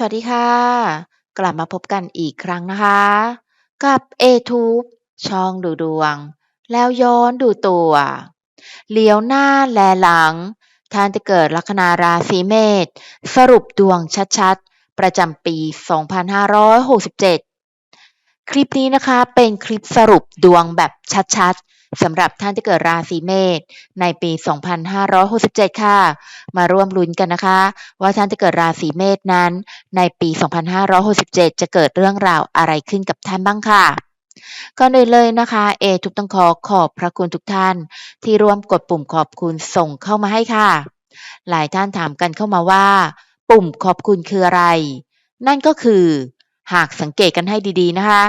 สวัสดีค่ะ กลับมาพบกันอีกครั้งนะคะ กับเอทูบช่องดูดวง แล้วย้อนดูตัวเลี้ยวหน้าแลหลัง ท่านจะเกิดลัคนาราศีเมษสรุปดวงชัดๆ ประจำปี 2567 คลิปนี้นะคะเป็นคลิปสรุปดวงแบบชัดๆ สำหรับท่านที่เกิดราศีเมษในปี 2567 ค่ะ มาร่วมลุ้นกันนะคะ ว่าท่านที่เกิดราศีเมษนั้น ในปี 2567 จะเกิดเรื่องราวอะไรขึ้นกับท่านบ้างค่ะก่อนอื่นเลยนะคะ เอทุกต้องขอขอบพระคุณทุกท่าน ที่ร่วมกดปุ่มขอบคุณส่งเข้ามาให้ค่ะ หลายท่านถามกันเข้ามาว่า ปุ่มขอบคุณคืออะไร นั่นก็คือ หากสังเกตกันให้ดีๆนะคะ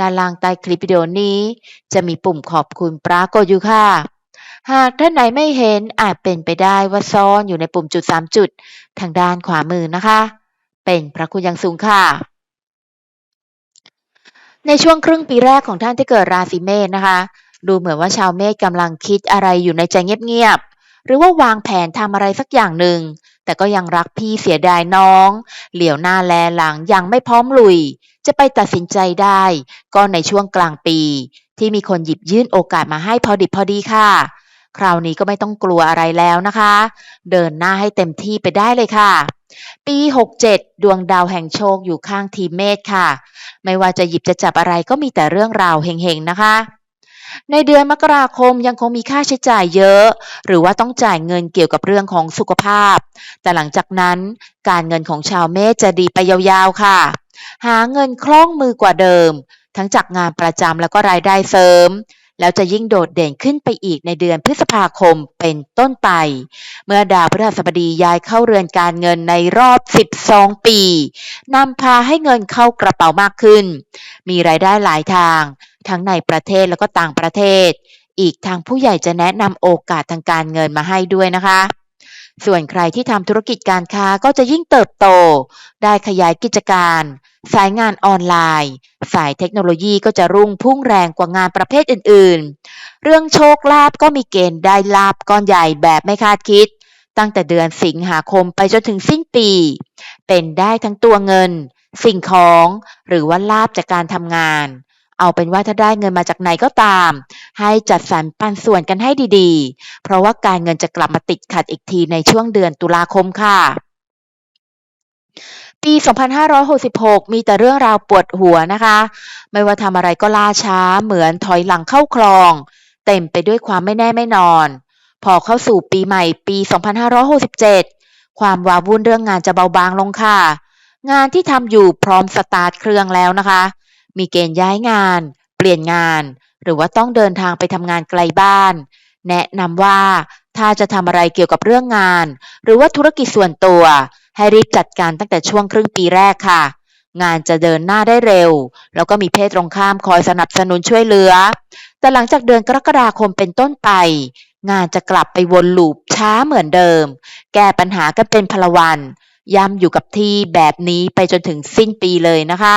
ด้านล่างใต้คลิปวิดีโอนี้ จะมีปุ่มขอบคุณปรากฏอยู่ค่ะ หากท่านไหนไม่เห็นอาจเป็นไปได้ว่าซ่อนอยู่ในปุ่มจุด 3 จุด ทางด้านขวามือนะคะ เป็นพระคุณอย่างสูงค่ะ ในช่วงครึ่งปีแรกของท่านที่เกิดราศีเมษนะคะ ดูเหมือนว่าชาวเมษกำลังคิดอะไรอยู่ในใจเงียบๆหรือว่าวางแผนทำอะไรสักอย่างหนึ่ง แต่ก็ยังรักพี่เสียดายน้อง เหลียวหน้าแลหลังยังไม่พร้อมลุย จะไปตัดสินใจได้ ก็ในช่วงกลางปี ที่มีคนหยิบยื่นโอกาสมาให้พอดิบพอดีค่ะ คราวนี้ก็ไม่ต้องกลัวอะไรแล้วนะคะ เดินหน้าให้เต็มที่ไปได้เลยค่ะ ปี 67 ดวงดาวแห่งโชคอยู่ข้างทีเมษค่ะ ไม่ว่าจะหยิบจะจับอะไรก็มีแต่เรื่องราวเฮงๆนะคะ ในเดือนมกราคมยังคงมีค่าใช้จ่ายเยอะ หรือว่าต้องจ่ายเงินเกี่ยวกับเรื่องของสุขภาพ แต่หลังจากนั้นการเงินของชาวเมษจะดีไปยาวๆค่ะ หาเงินคล่องมือกว่าเดิม ทั้งจากงานประจำแล้วก็รายได้เสริม แล้วจะยิ่งโดดเด่นขึ้นไปอีกในเดือนพฤษภาคมเป็นต้นไป เมื่อดาวพฤหัสบดีย้ายเข้าเรือนการเงินในรอบ 12 ปีนำพาให้เงินเข้ากระเป๋ามากขึ้น มีรายได้หลายทาง ทั้งในประเทศแล้วก็ต่างประเทศ อีกทางผู้ใหญ่จะแนะนำโอกาสทางการเงินมาให้ด้วยนะคะส่วนใครที่ทำธุรกิจการค้าก็จะยิ่งเติบโต ได้ขยายกิจการ สายงานออนไลน์ สายเทคโนโลยีก็จะรุ่งพุ่งแรงกว่างานประเภทอื่นๆ เรื่องโชคลาภก็มีเกณฑ์ได้ลาบก้อนใหญ่แบบไม่คาดคิด ตั้งแต่เดือนสิงหาคมไปจนถึงสิ้นปี เป็นได้ทั้งตัวเงิน สิ่งของ หรือว่าลาบจากการทำงาน เอาเป็นว่าถ้าได้เงินมาจากไหนก็ตาม ให้จัดสรรปันส่วนกันให้ดีๆ เพราะว่าการเงินจะกลับมาติดขัดอีกทีในช่วงเดือนตุลาคมค่ะ ปี 2566 มีแต่เรื่องราวปวดหัวนะคะ ไม่ว่าทำอะไรก็ล่าช้าเหมือนถอยหลังเข้าคลอง เต็มไปด้วยความไม่แน่ไม่นอน พอเข้าสู่ปีใหม่ปี 2567 ความวาวุ่นเรื่องงานจะเบาบางลงค่ะ งานที่ทำอยู่พร้อมสตาร์ทเครื่องแล้วนะคะ มีเกณฑ์ย้ายงาน เปลี่ยนงาน หรือว่าต้องเดินทางไปทำงานไกลบ้าน แนะนำว่าถ้าจะทำอะไรเกี่ยวกับเรื่องงาน หรือว่าธุรกิจส่วนตัว ให้รีบจัดการตั้งแต่ช่วงครึ่งปีแรกค่ะ งานจะเดินหน้าได้เร็ว แล้วก็มีเพศตรงข้ามคอยสนับสนุนช่วยเหลือ แต่หลังจากเดือนกรกฎาคมเป็นต้นไป งานจะกลับไปวนลูปช้าเหมือนเดิม แก้ปัญหากันเป็นพลวันย่ำอยู่กับที่แบบนี้ไปจนถึงสิ้นปีเลยนะคะ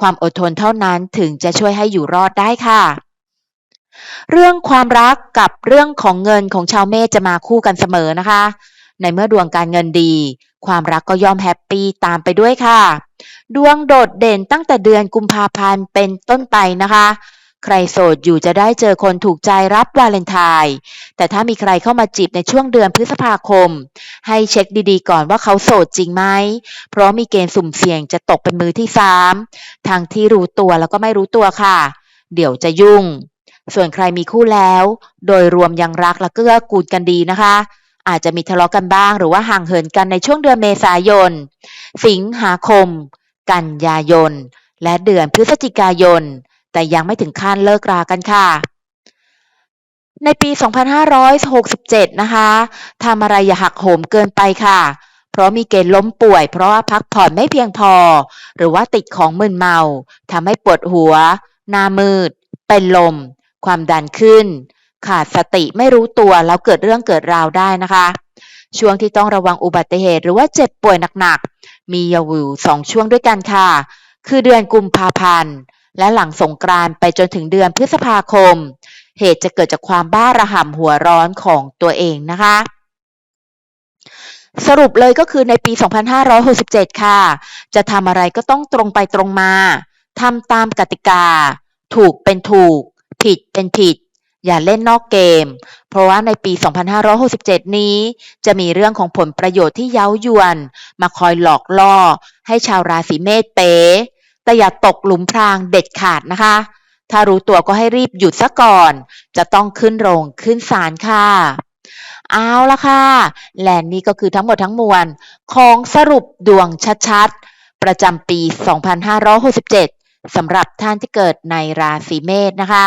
ความอดทนเท่านั้นถึงจะช่วยให้อยู่รอดได้ค่ะ เรื่องความรักกับเรื่องของเงินของชาวเมษจะมาคู่กันเสมอนะคะ ในเมื่อดวงการเงินดี ความรักก็ย่อมแฮปปี้ตามไปด้วยค่ะ ดวงโดดเด่นตั้งแต่เดือนกุมภาพันธ์เป็นต้นไปนะคะ ใครโสดอยู่จะได้เจอคนถูกใจรับวาเลนไทน์แต่ถ้ามีใครเข้ามาจีบในช่วงเดือนพฤษภาคม ให้เช็คดีๆก่อนว่าเขาโสดจริงไหม เพราะมีเกณฑ์สุ่มเสี่ยงจะตกเป็นมือที่สามทางที่รู้ตัวแล้วก็ไม่รู้ตัวค่ะ เดี๋ยวจะยุ่งส่วนใครมีคู่แล้ว โดยรวมยังรักและเกื้อกูลกันดีนะคะ อาจจะมีทะเลาะกันบ้าง หรือว่าห่างเหินกันในช่วงเดือนเมษายน สิงหาคม กันยายน และเดือนพฤศจิกายน แต่ยังไม่ถึงขั้นเลิกรากันค่ะ ในปี 2567 นะคะทำอะไรอย่าหักโหมเกินไปค่ะ เพราะมีเกณฑ์ล้มป่วย เพราะว่าพักผ่อนไม่เพียงพอ หรือว่าติดของมึนเมาทำให้ปวดหัว หน้ามืด เป็นลม ความดันขึ้น ขาดสติไม่รู้ตัวแล้วเกิดเรื่องเกิดราวได้นะคะ ช่วงที่ต้องระวังอุบัติเหตุหรือว่าเจ็บป่วยหนักๆ มีอยู่สองช่วงด้วยกันค่ะ คือเดือนกุมภาพันธ์ และหลังสงกรานต์ไปจนถึงเดือนพฤษภาคม เหตุจะเกิดจากความบ้าระห่ำหัวร้อนของตัวเองนะคะสรุปเลยก็คือในปี 2567 ค่ะ จะทำอะไรก็ต้องตรงไปตรงมา ทำตามกติกา ถูกเป็นถูก ผิดเป็นผิด อย่าเล่นนอกเกม เพราะว่าในปี 2567 นี้ จะมีเรื่องของผลประโยชน์ที่เย้ายวน มาคอยหลอกล่อ ให้ชาวราศีเมษเป๋แต่อย่าตกหลุมพรางเด็ดขาดนะคะ ถ้ารู้ตัวก็ให้รีบหยุดซะก่อน จะต้องขึ้นโรงขึ้นศาลค่ะ เอาละค่ะ และนี่ก็คือทั้งหมดทั้งมวล ของสรุปดวงชัดๆ ประจำปี 2567สำหรับท่านที่เกิดในราศีเมษนะคะ